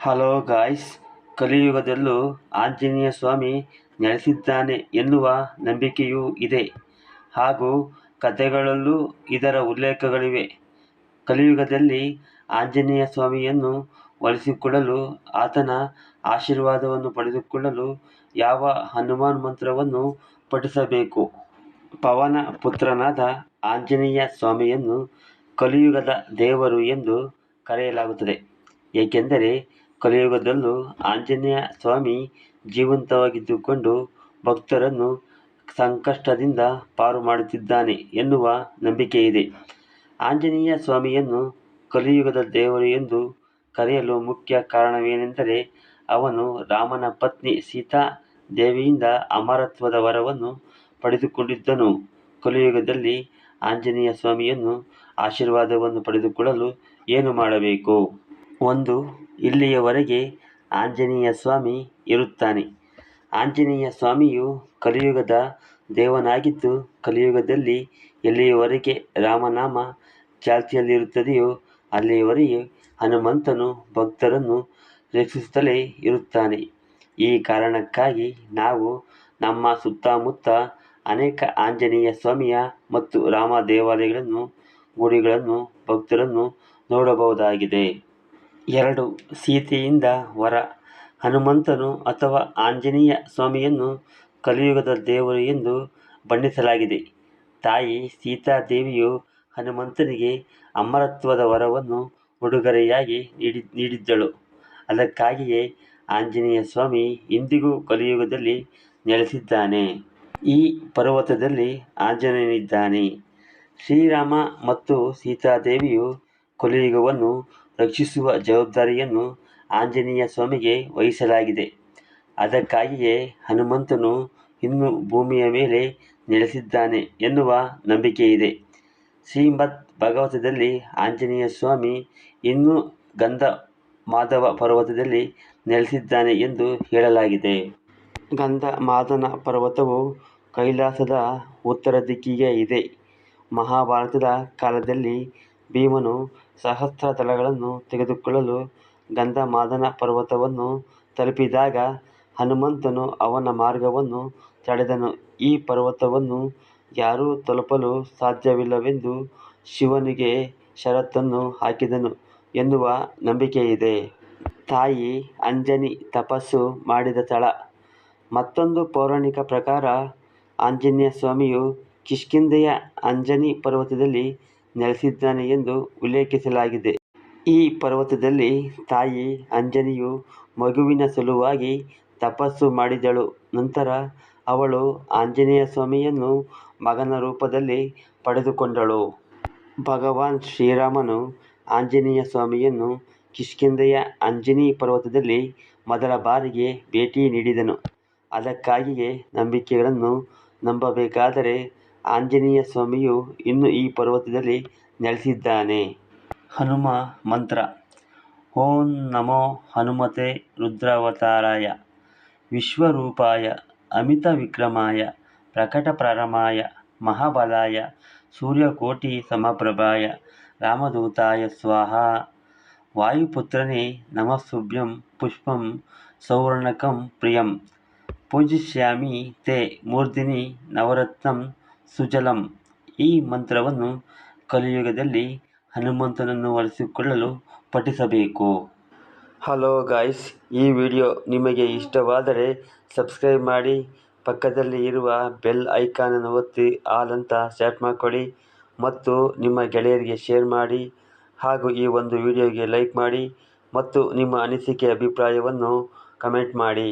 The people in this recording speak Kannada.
ಹಲೋ ಗಾಯ್ಸ್, ಕಲಿಯುಗದಲ್ಲೂ ಆಂಜನೇಯ ಸ್ವಾಮಿ ನೆಲೆಸಿದ್ದಾನೆ ಎನ್ನುವ ನಂಬಿಕೆಯೂ ಇದೆ. ಹಾಗೂ ಕಥೆಗಳಲ್ಲೂ ಇದರ ಉಲ್ಲೇಖಗಳಿವೆ. ಕಲಿಯುಗದಲ್ಲಿ ಆಂಜನೇಯ ಸ್ವಾಮಿಯನ್ನು ಒಲಿಸಿಕೊಳ್ಳಲು ಆತನ ಆಶೀರ್ವಾದವನ್ನು ಪಡೆದುಕೊಳ್ಳಲು ಯಾವ ಹನುಮಾನ್ ಮಂತ್ರವನ್ನು ಪಠಿಸಬೇಕು? ಪವನ ಪುತ್ರನಾದ ಆಂಜನೇಯ ಸ್ವಾಮಿಯನ್ನು ಕಲಿಯುಗದ ದೇವರು ಎಂದು ಕರೆಯಲಾಗುತ್ತದೆ. ಏಕೆಂದರೆ ಕಲಿಯುಗದಲ್ಲೂ ಆಂಜನೇಯ ಸ್ವಾಮಿ ಜೀವಂತವಾಗಿದ್ದುಕೊಂಡು ಭಕ್ತರನ್ನು ಸಂಕಷ್ಟದಿಂದ ಪಾರು ಮಾಡುತ್ತಿದ್ದಾನೆ ಎನ್ನುವ ನಂಬಿಕೆಯಿದೆ ಆಂಜನೇಯ ಸ್ವಾಮಿಯನ್ನು ಕಲಿಯುಗದ ದೇವರು ಎಂದು ಕರೆಯಲು ಮುಖ್ಯ ಕಾರಣವೇನೆಂದರೆ ಅವನು ರಾಮನ ಪತ್ನಿ ಸೀತಾ ದೇವಿಯಿಂದ ಅಮರತ್ವದ ವರವನ್ನು ಪಡೆದುಕೊಂಡಿದ್ದನು. ಕಲಿಯುಗದಲ್ಲಿ ಆಂಜನೇಯ ಸ್ವಾಮಿಯನ್ನು ಆಶೀರ್ವಾದವನ್ನು ಪಡೆದುಕೊಳ್ಳಲು ಏನು ಮಾಡಬೇಕು? ಒಂದು ಇಲ್ಲಿಯವರೆಗೆ ಆಂಜನೇಯ ಸ್ವಾಮಿ ಇರುತ್ತಾನೆ. ಆಂಜನೇಯ ಸ್ವಾಮಿಯು ಕಲಿಯುಗದ ದೇವನಾಗಿದ್ದು, ಕಲಿಯುಗದಲ್ಲಿ ಎಲ್ಲಿಯವರೆಗೆ ರಾಮನಾಮ ಚಾಲ್ತಿಯಲ್ಲಿರುತ್ತದೆಯೋ ಅಲ್ಲಿಯವರೆಗೆ ಹನುಮಂತನು ಭಕ್ತರನ್ನು ರಕ್ಷಿಸುತ್ತಲೇ ಇರುತ್ತಾನೆ. ಈ ಕಾರಣಕ್ಕಾಗಿ ನಾವು ನಮ್ಮ ಸುತ್ತಮುತ್ತ ಅನೇಕ ಆಂಜನೇಯ ಸ್ವಾಮಿಯ ಮತ್ತು ರಾಮ ದೇವಾಲಯಗಳನ್ನು, ಗುಡಿಗಳನ್ನು, ಭಕ್ತರನ್ನು ನೋಡಬಹುದಾಗಿದೆ. ಎರಡು ಸೀತೆಯಿಂದ ವರ. ಹನುಮಂತನು ಅಥವಾ ಆಂಜನೇಯ ಸ್ವಾಮಿಯನ್ನು ಕಲಿಯುಗದ ದೇವರು ಎಂದು ಬಣ್ಣಿಸಲಾಗಿದೆ. ತಾಯಿ ಸೀತಾದೇವಿಯು ಹನುಮಂತನಿಗೆ ಅಮರತ್ವದ ವರವನ್ನು ಉಡುಗೊರೆಯಾಗಿ ನೀಡಿ, ನೀಡಿದ್ದಳು. ಅದಕ್ಕಾಗಿಯೇ ಆಂಜನೇಯ ಸ್ವಾಮಿ ಇಂದಿಗೂ ಕಲಿಯುಗದಲ್ಲಿ ನೆಲೆಸಿದ್ದಾನೆ. ಈ ಪರ್ವತದಲ್ಲಿ ಆಂಜನೇಯನಿದ್ದಾನೆ. ಶ್ರೀರಾಮ ಮತ್ತು ಸೀತಾದೇವಿಯು ಕಲಿಯುಗವನ್ನು ರಕ್ಷಿಸುವ ಜವಾಬ್ದಾರಿಯನ್ನು ಆಂಜನೇಯ ಸ್ವಾಮಿಗೆ ವಹಿಸಲಾಗಿದೆ. ಅದಕ್ಕಾಗಿಯೇ ಹನುಮಂತನು ಇನ್ನೂ ಭೂಮಿಯ ಮೇಲೆ ನೆಲೆಸಿದ್ದಾನೆ ಎನ್ನುವ ನಂಬಿಕೆ ಇದೆ ಶ್ರೀಮದ್ ಭಾಗವತದಲ್ಲಿ ಆಂಜನೇಯ ಸ್ವಾಮಿ ಇನ್ನೂ ಗಂಧ ಮಾಧವ ಪರ್ವತದಲ್ಲಿ ನೆಲೆಸಿದ್ದಾನೆ ಎಂದು ಹೇಳಲಾಗಿದೆ. ಗಂಧ ಮಾದನ ಪರ್ವತವು ಕೈಲಾಸದ ಉತ್ತರ ದಿಕ್ಕಿಗೆ ಇದೆ. ಮಹಾಭಾರತದ ಕಾಲದಲ್ಲಿ ಭೀಮನು ಸಹಸ್ರ ದಳಗಳನ್ನು ತೆಗೆದುಕೊಳ್ಳಲು ಗಂಧಮಾದನ ಪರ್ವತವನ್ನು ತಲುಪಿದಾಗ ಹನುಮಂತನು ಅವನ ಮಾರ್ಗವನ್ನು ತಡೆದನು. ಈ ಪರ್ವತವನ್ನು ಯಾರೂ ತಲುಪಲು ಸಾಧ್ಯವಿಲ್ಲವೆಂದು ಶಿವನಿಗೆ ಷರತ್ತನ್ನು ಹಾಕಿದನು ಎನ್ನುವ ನಂಬಿಕೆಯಿದೆ. ತಾಯಿ ಅಂಜನಿ ತಪಸ್ಸು ಮಾಡಿದ ಸ್ಥಳ. ಮತ್ತೊಂದು ಪೌರಾಣಿಕ ಪ್ರಕಾರ ಆಂಜನೇಯ ಸ್ವಾಮಿಯು ಕಿಷ್ಕಿಂಧೆಯ ಅಂಜನಿ ಪರ್ವತದಲ್ಲಿ ನೆಲೆಸಿದ್ದಾನೆ ಎಂದು ಉಲ್ಲೇಖಿಸಲಾಗಿದೆ. ಈ ಪರ್ವತದಲ್ಲಿ ತಾಯಿ ಅಂಜನಿಯು ಮಗುವಿನ ಸಲುವಾಗಿ ತಪಸ್ಸು ಮಾಡಿದಳು. ನಂತರ ಅವಳು ಆಂಜನೇಯ ಸ್ವಾಮಿಯನ್ನು ಮಗನ ರೂಪದಲ್ಲಿ ಪಡೆದುಕೊಂಡಳು. ಭಗವಾನ್ ಶ್ರೀರಾಮನು ಆಂಜನೇಯ ಸ್ವಾಮಿಯನ್ನು ಕಿಷ್ಕಿಂಧೆಯ ಅಂಜನಿ ಪರ್ವತದಲ್ಲಿ ಮೊದಲ ಬಾರಿಗೆ ಭೇಟಿ ನೀಡಿದನು. ಅದಕ್ಕಾಗಿಯೇ ನಂಬಿಕೆಗಳನ್ನು ನಂಬಬೇಕಾದರೆ ಆಂಜನೇಯ ಸ್ವಾಮಿಯು ಇನ್ನು ಈ ಪರ್ವತದಲ್ಲಿ ನೆಲೆಸಿದ್ದಾನೆ. ಹನುಮ ಮಂತ್ರ. ಓಂ ನಮೋ ಹನುಮತೆ ರುದ್ರಾವತಾರಾಯ. ವಿಶ್ವರೂಪಾಯ, ಅಮಿತ ವಿಕ್ರಮಾಯ, ಪ್ರಕಟ ಪ್ರಾರಮಾಯ, ಮಹಾಬಲಾಯ, ಸೂರ್ಯಕೋಟಿ ಸಮಪ್ರಭಾಯ, ರಾಮದೂತಾಯ ಸ್ವಾಹ. ವಾಯುಪುತ್ರನೇ ನಮಸ್ಸುಭ್ಯಂ ಪುಷ್ಪಂ ಸೌವರ್ಣಕಂ ಪ್ರಿಯಂ. ಪೂಜಿಷ್ಯಾಮಿ ತೇ ಮೂರ್ಧಿನಿ ನವರತ್ನಂ ಸುಜಲಂ. ಈ ಮಂತ್ರವನ್ನು ಕಲಿಯುಗದಲ್ಲಿ ಹನುಮಂತನನ್ನು ಒಲಿಸಿಕೊಳ್ಳಲು ಪಠಿಸಬೇಕು. ಹಲೋ ಗಾಯ್ಸ್ ಈ ವಿಡಿಯೋ ನಿಮಗೆ ಇಷ್ಟವಾದರೆ ಸಬ್ಸ್ಕ್ರೈಬ್ ಮಾಡಿ, ಪಕ್ಕದಲ್ಲಿ ಇರುವ ಬೆಲ್ ಐಕಾನನ್ನು ಒತ್ತಿ ಆಲ್ ಅಂತ ಸ್ಯಾಟ್ ಮಾಡಿಕೊಳ್ಳಿ, ಮತ್ತು ನಿಮ್ಮ ಗೆಳೆಯರಿಗೆ ಶೇರ್ ಮಾಡಿ, ಹಾಗೂ ಈ ಒಂದು ವಿಡಿಯೋಗೆ ಲೈಕ್ ಮಾಡಿ, ಮತ್ತು ನಿಮ್ಮ ಅನಿಸಿಕೆ, ಅಭಿಪ್ರಾಯವನ್ನು ಕಮೆಂಟ್ ಮಾಡಿ.